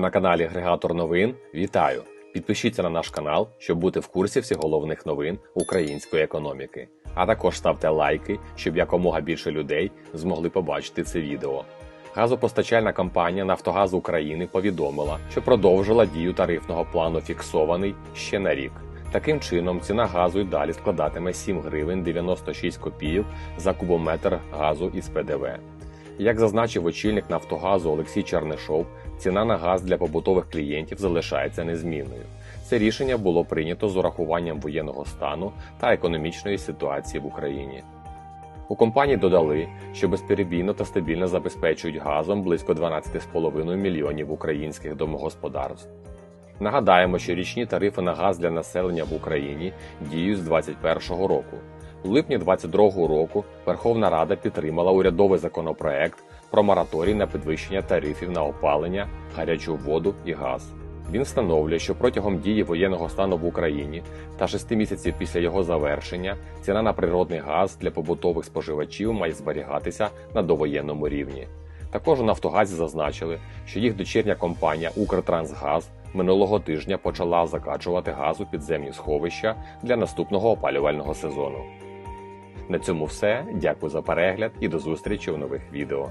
На каналі Агрегатор новин. Вітаю! Підпишіться на наш канал, щоб бути в курсі всіх головних новин української економіки. А також ставте лайки, щоб якомога більше людей змогли побачити це відео. Газопостачальна компанія Нафтогаз України повідомила, що продовжила дію тарифного плану фіксований ще на рік. Таким чином, ціна газу й далі складатиме 7 гривень 96 копійок за кубометр газу із ПДВ. Як зазначив очільник Нафтогазу Олексій Чернишов, ціна на газ для побутових клієнтів залишається незмінною. Це рішення було прийнято з урахуванням воєнного стану та економічної ситуації в Україні. У компанії додали, що безперебійно та стабільно забезпечують газом близько 12,5 мільйонів українських домогосподарств. Нагадаємо, що річні тарифи на газ для населення в Україні діють з 2021 року. У липні 2022 року Верховна Рада підтримала урядовий законопроект про мораторій на підвищення тарифів на опалення, гарячу воду і газ. Він встановлює, що протягом дії воєнного стану в Україні та шести місяців після його завершення ціна на природний газ для побутових споживачів має зберігатися на довоєнному рівні. Також у Нафтогазі зазначили, що їх дочірня компанія Укртрансгаз минулого тижня почала закачувати газ у підземні сховища для наступного опалювального сезону. На цьому все. Дякую за перегляд і до зустрічі у нових відео.